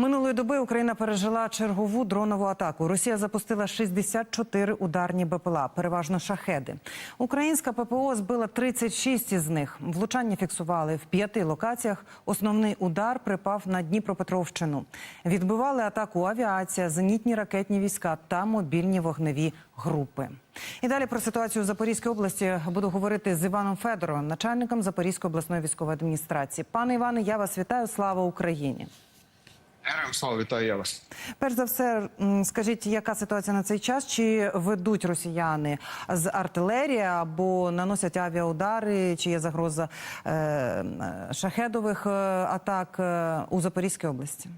Минулої доби Україна пережила чергову дронову атаку. Росія запустила 64 ударні БПЛА, переважно шахеди. Українська ППО збила 36 із них. Влучання фіксували в п'яти локаціях. Основний удар припав на Дніпропетровщину. Відбивали атаку авіація, зенітні ракетні війська та мобільні вогневі групи. І далі про ситуацію в Запорізькій області буду говорити з Іваном Федоровим, начальником Запорізької обласної військової адміністрації. Пане Іване, я вас вітаю. Слава Україні! Героям слава вітаю я вас. Перш за все, скажіть, яка ситуація на цей час? Чи ведуть росіяни з артилерії або наносять авіаудари? Чи є загроза е, шахедових е, атак е, у Запорізькій області?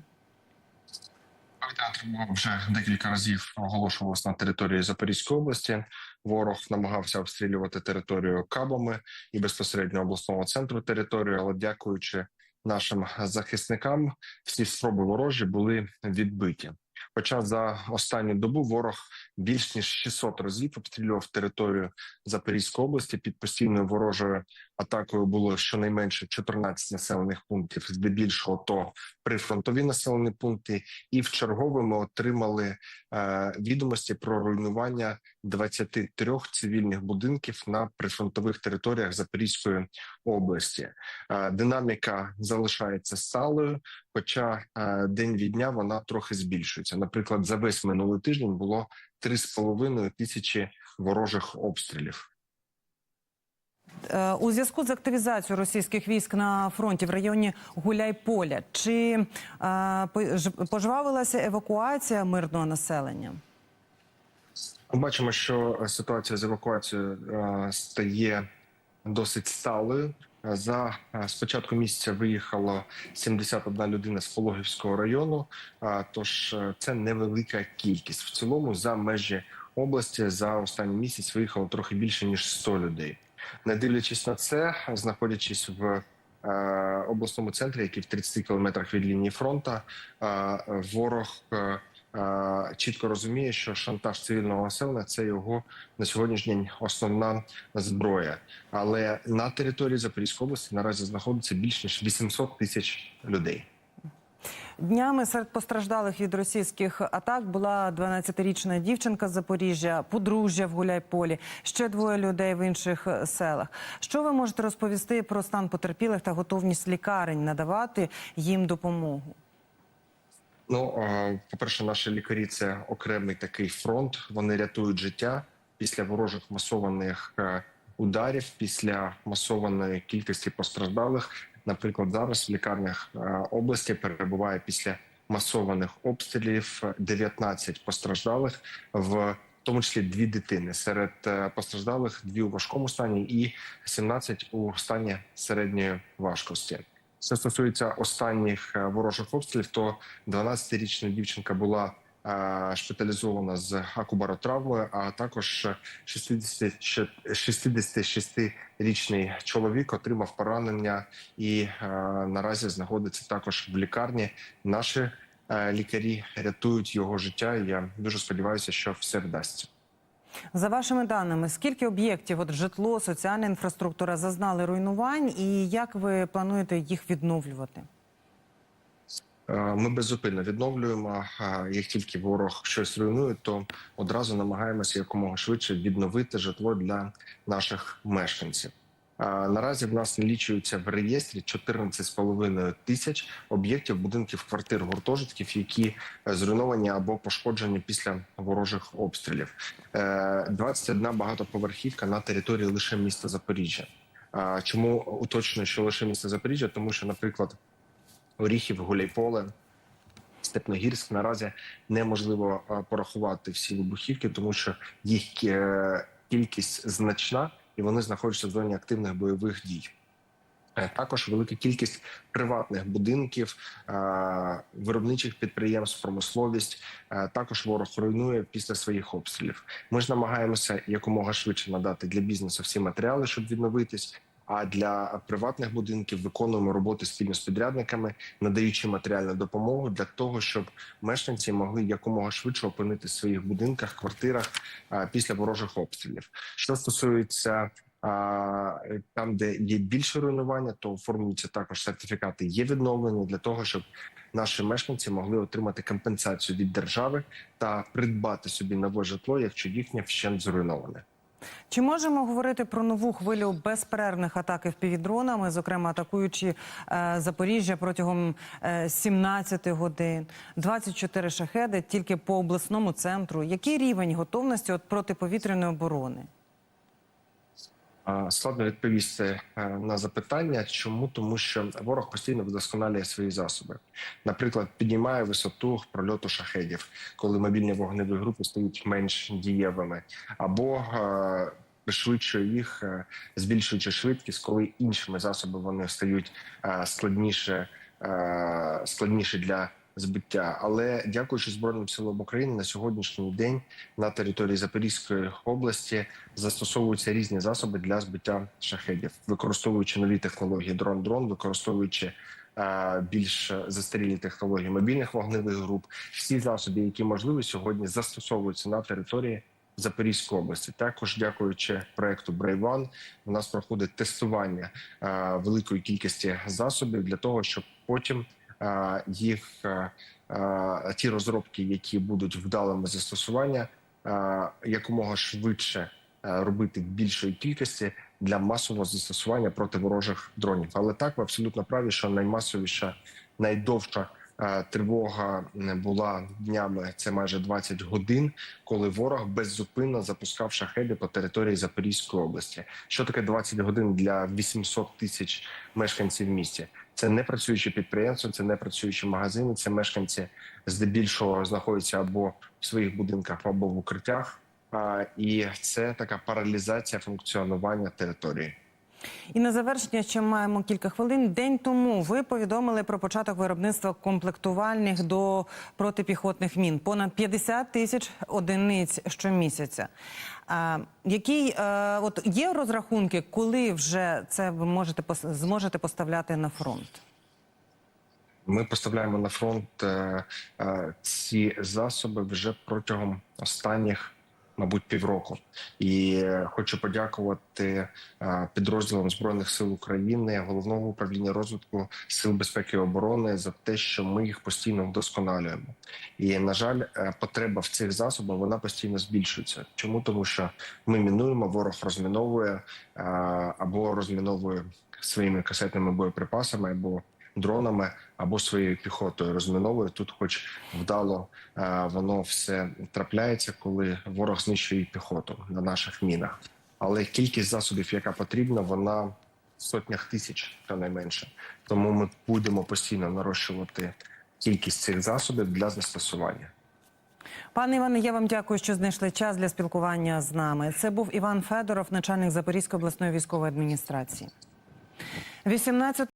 Театр вже декілька разів оголошувався на території Запорізької області. Ворог намагався обстрілювати територію кабами і безпосередньо обласного центру території, але дякуючи нашим захисникам, всі спроби ворожі були відбиті. Хоча за останню добу ворог більш ніж 600 разів обстрілював територію Запорізької області. Під постійною ворожою атакою було щонайменше 14 населених пунктів, здебільшого то прифронтові населені пункти, і в чергове ми отримали е, відомості про руйнування 23 цивільних будинків на прифронтових територіях Запорізької області. Е, динаміка залишається сталою, хоча е, день від дня вона трохи збільшується. Наприклад, за весь минулий тиждень було 3,5 тисячі ворожих обстрілів. Е, У зв'язку з активізацією російських військ на фронті в районі Гуляйполя, чи е, пожвавилася евакуація мирного населення? Ми бачимо, що ситуація з евакуацією стає досить сталою. Е, За е, з початку місяця виїхало 71 людина з Пологівського району. е, Тож е, це невелика кількість. В цілому за межі області за останній місяць виїхало трохи більше ніж 100 людей. Не дивлячись на це, знаходячись в е, обласному центрі, який в 30 кілометрах від лінії фронту, е, ворог. Е, Чітко розуміє, що шантаж цивільного населення це його на сьогоднішній день основна зброя. Але на території Запорізької області наразі знаходиться більш ніж 800 тисяч людей. Днями серед постраждалих від російських атак була 12-річна дівчинка з Запоріжжя, подружжя в Гуляйполі, ще двоє людей в інших селах. Що ви можете розповісти про стан потерпілих та готовність лікарень надавати їм допомогу? Ну, е, по-перше, наші лікарі це окремий такий фронт. Вони рятують життя після ворожих масованих е, ударів, після масованої кількості постраждалих. Наприклад, зараз в лікарнях е, області перебуває після масованих обстрілів 19 постраждалих в. Тому числі дві дитини серед постраждалих дві у важкому стані і 17 у стані середньої важкості. Що стосується останніх е, ворожих обстрілів, то 12-річна дівчинка була е, шпиталізована з акубаротравмою, а також 60 66-річний чоловік отримав поранення і е, наразі знаходиться також в лікарні. Наші лікарі рятують його життя. Я дуже сподіваюся, що все вдасться. За вашими даними, скільки об'єктів, от житло, соціальна інфраструктура зазнали руйнувань, і як ви плануєте їх відновлювати? Е, Ми беззупинно відновлюємо. Як тільки ворог щось руйнує, то одразу намагаємося якомога швидше відновити житло для наших мешканців. Е, Наразі в нас налічується в реєстрі 14,5 тисяч об'єктів будинків, квартир, гуртожитків, які е, зруйновані або пошкоджені після ворожих обстрілів. Е, 21 багатоповерхівка на території лише міста Запоріжжя. Е, Чому уточнюю, що лише місто Запоріжжя? Тому що, наприклад, Оріхів, Гуляйполе, Степногірськ наразі неможливо е, порахувати всі вибухівки, тому що їх е, кількість значна і вони знаходяться в зоні активних бойових дій. Е, Також велика кількість приватних будинків, е, виробничих підприємств, промисловість. е, Також ворог руйнує після своїх обстрілів. Ми ж намагаємося якомога швидше надати для бізнесу всі матеріали, щоб відновитись. А для приватних будинків виконуємо роботи спільно з підрядниками, надаючи матеріальну допомогу для того, щоб мешканці могли якомога швидше опинитися в своїх будинках, квартирах після ворожих обстрілів. Що стосується там, де є більше руйнування, то оформлюються також сертифікати є відновлені для того, щоб наші мешканці могли отримати компенсацію від держави та придбати собі нове житло, якщо їхнє вщент зруйноване. Чи можемо говорити про нову хвилю безперервних атак впівдронами, зокрема атакуючи е, Запоріжжя протягом е, 17 годин, 24 шахеди тільки по обласному центру? Який рівень готовності от протиповітряної оборони? Складно відповісти е, на запитання, чому тому, що ворог постійно вдосконалює свої засоби. Наприклад, піднімає висоту прольоту шахедів, коли мобільні вогневі групи стають менш дієвими, або е, пришвидшує їх, е, збільшуючи швидкість, коли іншими засобами вони стають е, складніше, е, складніше для збиття. Але дякуючи збройним силам України на сьогоднішній день на території Запорізької області застосовуються різні засоби для збиття шахедів, використовуючи нові технології дрон-дрон, використовуючи е, більш застарілі технології мобільних вогневих груп. Всі засоби, які можливі сьогодні, застосовуються на території. Запорізької області також дякуючи проекту One, у нас проходить тестування е, великої кількості засобів для того, щоб потім їх е, е, ті розробки, які будуть вдалими застосування, е, якомога швидше е, робити в більшої кількості для масового застосування проти ворожих дронів. Але так ви абсолютно праві, що наймасовіша, найдовша е, тривога не була днями. Це майже 20 годин, коли ворог беззупинно запускав шахеди по території Запорізької області. Що таке 20 годин для 800 тисяч мешканців місті? Це не працюючі підприємства, це не працюючі магазини. Це мешканці здебільшого знаходяться або в своїх будинках, або в укриттях. І це така паралізація функціонування території. І на завершення ще маємо кілька хвилин. День тому ви повідомили про початок виробництва комплектувальних до протипіхотних мін. Понад 50 тисяч одиниць щомісяця. А, який е, от є розрахунки, коли вже це ви можете зможете поставляти на фронт? Ми поставляємо на фронт е, е, ці засоби вже протягом останніх, мабуть, півроку. І хочу подякувати е, підрозділам збройних сил України, головного управління розвитку сил безпеки і оборони за те, що ми їх постійно вдосконалюємо. І на жаль, е, потреба в цих засобах вона постійно збільшується. Чому тому, що ми мінуємо, ворог розміновує е, або розміновує своїми касетними боєприпасами, або дронами або своєю піхотою розміновує. Тут, хоч вдало е, воно все трапляється, коли ворог знищує піхоту на наших мінах. Але кількість засобів, яка потрібна, вона в сотнях тисяч щонайменше. Тому ми будемо постійно нарощувати кількість цих засобів для застосування. Пане Іване, я вам дякую, що знайшли час для спілкування з нами. Це був Іван Федоров, начальник Запорізької обласної військової адміністрації. 18